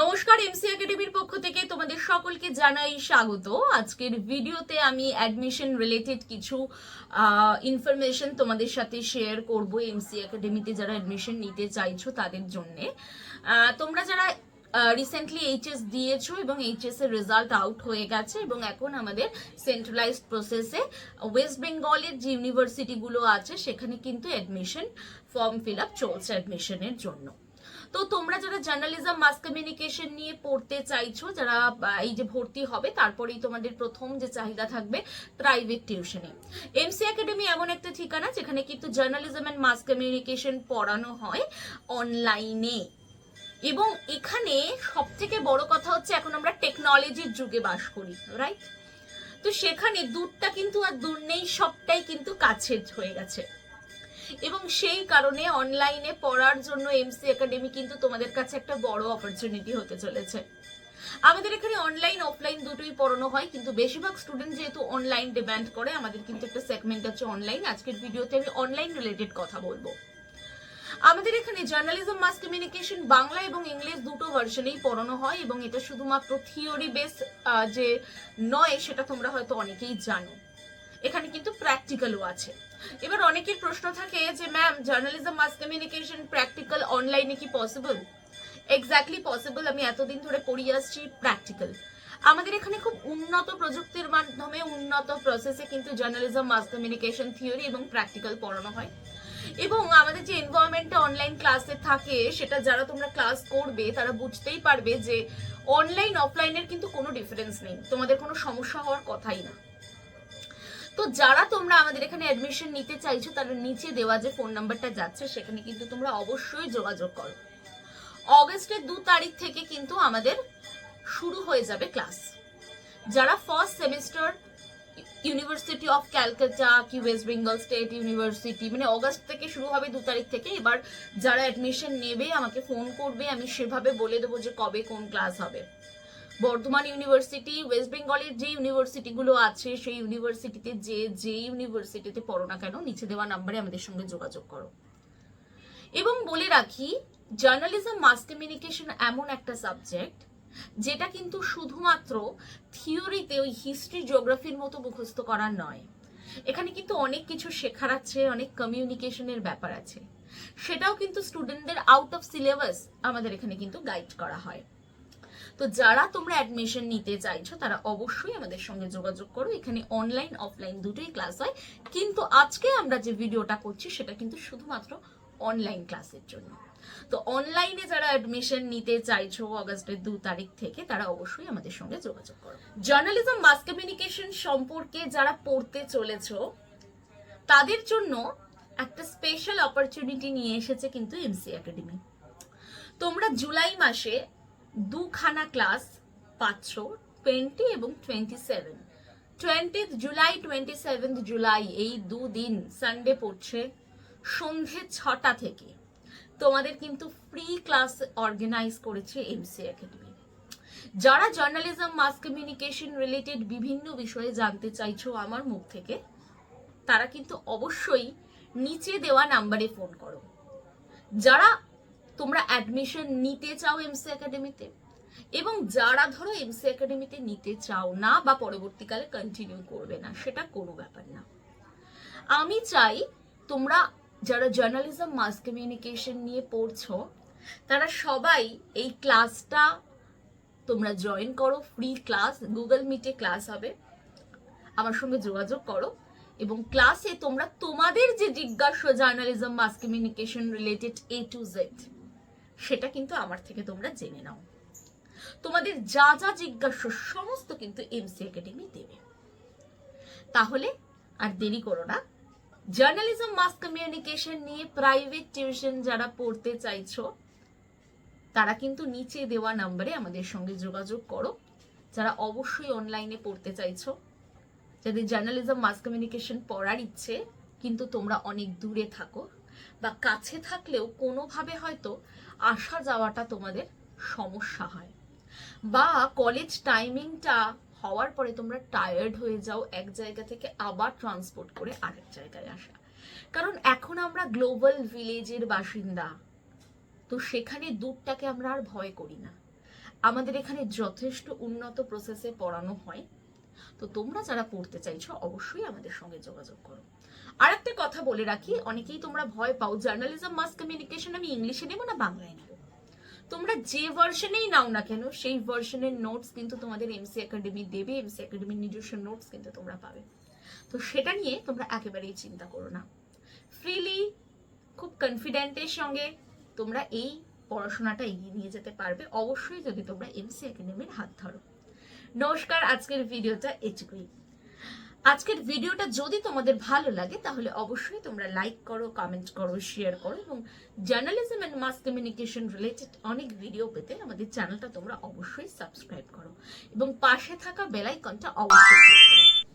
নমস্কার এমসি একাডেমির পক্ষ থেকে তোমাদের সকলকে জানাই স্বাগত। আজকের ভিডিওতে আমি অ্যাডমিশন রিলেটেড কিছু ইনফরমেশন তোমাদের সাথে শেয়ার করব এমসি একাডেমিতে যারা অ্যাডমিশন নিতে চাইছো তাদের জন্য। তোমরা যারা রিসেন্টলি এইচএস দিয়েছ এবং এইচএস এর রেজাল্ট আউট হয়ে গেছে এবং এখন আমাদের সেন্ট্রালাইজড প্রসেসে ওয়েস্ট বেঙ্গলের যে ইউনিভার্সিটিগুলো আছে সেখানে কিন্তু অ্যাডমিশন ফর্ম ফিল আপ চলছে অ্যাডমিশনের জন্য। তো তোমরা যারা জার্নালিজম মাস কমিউনিকেশন নিয়ে পড়তে চাইছো, যারা এই যে ভর্তি হবে, তারপরেই তোমাদের প্রথম যে চাহিদা থাকবে প্রাইভেট টিউশনে এমসি একাডেমি এমন একটা ঠিকানা, যেখানে কিন্তু জার্নালিজম অ্যান্ড মাস কমিউনিকেশন পড়ানো হয় অনলাইনে এবং এখানে সব থেকে বড় কথা হচ্ছে, এখন আমরা টেকনোলজির যুগে বাস করি রাইট তো সেখানে দূরটা কিন্তু আর দূর নেই, সবটাই কিন্তু কাছের হয়ে গেছে। এবং সেই কারণে অনলাইনে পড়ার জন্য এমসি একাডেমি কিন্তু তোমাদের কাছে একটা বড় অপরচুনিটি হতে চলেছে। আমাদের এখানে অনলাইন অফলাইন দুটোই পড়ানো হয়, কিন্তু বেশিরভাগ স্টুডেন্ট যেহেতু অনলাইন ডিমান্ড করে, আমাদের কিন্তু একটা সেগমেন্ট আছে অনলাইন আজকের ভিডিওতে আমি অনলাইন রিলেটেড কথা বলব। আমাদের এখানে জার্নালিজম মাস কমিউনিকেশন বাংলা এবং ইংলিশ দুটো ভার্সনেই পড়ানো হয় এবং এটা শুধুমাত্র থিওরি বেস যে নয়, সেটা তোমরা হয়তো অনেকেই জানো। এখানে কিন্তু প্র্যাকটিক্যালও আছে। এবার অনেকের প্রশ্ন থাকে যে ma'am journalism mass communication practical অনলাইনে কি পসিবল এক্স্যাক্টলি পসিবল আমি এতদিন ধরে পড়িয়ে আসছি প্র্যাকটিক্যাল আমাদের এখানে খুব উন্নত প্রযুক্তির মাধ্যমে, উন্নত প্রসেসে কিন্তু জার্নালিজম মাস কমিউনিকেশন থিওরি এবং প্র্যাকটিক্যাল পড়ানো হয়। এবং আমাদের যে এনভায়রনমেন্টটা অনলাইন ক্লাসে থাকে, সেটা যারা তোমরা ক্লাস করবে, তারা বুঝতেই পারবে যে অনলাইন অফলাইনের কিন্তু কোনো ডিফারেন্স নেই। তোমাদের কোনো সমস্যা হওয়ার কথাই না। তো যারা তোমরা আমাদের এখানে অ্যাডমিশন নিতে চাইছো, তারা নিচে দেওয়া যে ফোন নাম্বারটা যাচ্ছে, সেখানে কিন্তু তোমরা অবশ্যই যোগাযোগ করো। অগস্টের দু তারিখ থেকে কিন্তু আমাদের শুরু হয়ে যাবে ক্লাস যারা first semester university of Calcutta কি ওয়েস্ট বেঙ্গল স্টেট ইউনিভার্সিটি মানে অগস্ট থেকে শুরু হবে দু তারিখ থেকে, এবার যারা অ্যাডমিশন নেবে, আমাকে ফোন করবে, আমি সেভাবে বলে দেবো যে কবে কোন ক্লাস হবে। বর্ধমান ইউনিভার্সিটি, ওয়েস্ট বেঙ্গলের যে ইউনিভার্সিটিগুলো আছে, সেই ইউনিভার্সিটিতে যে যে ইউনিভার্সিটিতে পড়ো না কেন, নিচে দেওয়া নাম্বারে আমাদের সঙ্গে যোগাযোগ করো। এবং বলে রাখি জার্নালিজম মাস কমিউনিকেশন এমন একটা সাবজেক্ট যেটা কিন্তু শুধুমাত্র থিওরিতে ওই হিস্ট্রি জিওগ্রাফির মতো মুখস্থ করার নয়। এখানে কিন্তু অনেক কিছু শেখার আছে, অনেক কমিউনিকেশনের ব্যাপার আছে। সেটাও কিন্তু স্টুডেন্টদের আউট অফ সিলেবাস আমাদের এখানে কিন্তু গাইড করা হয়। তো যারা তোমরা অ্যাডমিশন নিতে চাইছো, তারা অবশ্যই আমাদের সঙ্গে যোগাযোগ করো। এখানে অনলাইন অফলাইন দুটোই ক্লাস হয়। কিন্তু আজকে আমরা যে ভিডিওটা করছি, সেটা কিন্তু শুধুমাত্র অনলাইন ক্লাসের জন্য। তো অনলাইনে যারা অ্যাডমিশন নিতে চাইছো অগস্টের দু তারিখ থেকে, তারা অবশ্যই আমাদের সঙ্গে যোগাযোগ করো। জার্নালিজম মাস কমিউনিকেশন সম্পর্কে যারা পড়তে চলেছো, তাদের জন্য একটা স্পেশাল অপরচুনিটি নিয়ে এসেছে কিন্তু এমসি একাডেমি তোমরা জুলাই মাসে দুখানা ক্লাস পাচ্ছ টোয়েন্টি এবং twenty seven twenty July twenty seventh July এই দুদিন সানডে পড়ছে সন্ধে ছটা থেকে। তোমাদের কিন্তু ফ্রি ক্লাস অর্গানাইজ করেছে এমসি একাডেমি যারা জার্নালিজম মাস কমিউনিকেশন রিলেটেড বিভিন্ন বিষয়ে জানতে চাইছো আমার মুখ থেকে, তারা কিন্তু অবশ্যই নিচে দেওয়া নাম্বারে ফোন করো। যারা তোমরা অ্যাডমিশন নিতে চাও এমসি একাডেমিতে এবং যারা ধরো এমসি একাডেমিতে নিতে চাও না বা পরবর্তীকালে কন্টিনিউ করবে না, সেটা কোনো ব্যাপার না। আমি চাই তোমরা যারা জার্নালিজম মাস কমিউনিকেশন নিয়ে পড়ছো, তারা সবাই এই ক্লাসটা তোমরা জয়েন করো ফ্রি ক্লাস গুগল মিটে ক্লাস হবে। আমার সঙ্গে যোগাযোগ করো এবং ক্লাসে তোমরা তোমাদের যে জিজ্ঞাসা journalism mass communication related A to Z সেটা কিন্তু আমার থেকে তোমরা জেনে নাও। তোমাদের যা যা জিজ্ঞাসা, সমস্ত কিন্তু এমসি একাডেমি দেবে। তাহলে আর দেরি করো না। জার্নালিজম মাস কমিউনিকেশন নিয়ে প্রাইভেট টিউশন যারা পড়তে চাইছো, তারা কিন্তু নিচে দেওয়া নাম্বারে আমাদের সঙ্গে যোগাযোগ করো। যারা অবশ্যই অনলাইনে পড়তে চাইছো, যাদের জার্নালিজম মাস কমিউনিকেশন পড়ার ইচ্ছে, কিন্তু তোমরা অনেক দূরে থাকো বা কাছে থাকলেও কোনোভাবে হয়তো আসা যাওয়াটা তোমাদের সমস্যা হয়। বা কলেজ টাইমিংটা হওয়ার পরে তোমরা টায়ার্ড হয়ে যাও, এক জায়গা থেকে আবার ট্রান্সপোর্ট করে আরেক জায়গায় আসা। কারণ এখন আমরা গ্লোবাল ভিলেজের বাসিন্দা। তো সেখানে দূরটাকে আমরা আর ভয় করি না। আমাদের এখানে যথেষ্ট উন্নত প্রসেসে পড়ানো হয়। তো তোমরা যারা পড়তে চাইছো, অবশ্যই আমাদের সঙ্গে যোগাযোগ করো। আর একটা কথা বলে রাখি, অনেকেই তোমরা ভয় পাও জার্নালিজম মাস কমিউনিকেশন আমি ইংলিশে নেব না বাংলায় নেব? তোমরা যে ভার্সনেই নাও না কেন, সেই ভার্সনের নোটস কিন্তু তোমাদের এমসি একাডেমি দেবে এমসি একাডেমির নিজস্ব নোটস কিন্তু তোমরা পাবে। তো সেটা নিয়ে তোমরা একেবারেই চিন্তা করো না। ফ্রিলি খুব কনফিডেন্টের সঙ্গে তোমরা এই পড়াশোনাটা এগিয়ে নিয়ে যেতে পারবে। অবশ্যই যদি তোমরা এমসি একাডেমির হাত ধরো। নমস্কার, আজকের ভিডিওটা এটুকুই। আজকের ভিডিওটা যদি তোমাদের ভালো লাগে, তাহলে অবশ্যই তোমরা লাইক করো কমেন্ট করো শেয়ার করো এবং journalism and mass communication related অনেক ভিডিও পেতে আমাদের চ্যানেলটা তোমরা অবশ্যই সাবস্ক্রাইব করো এবং পাশে থাকা বেলাইকনটা অবশ্যই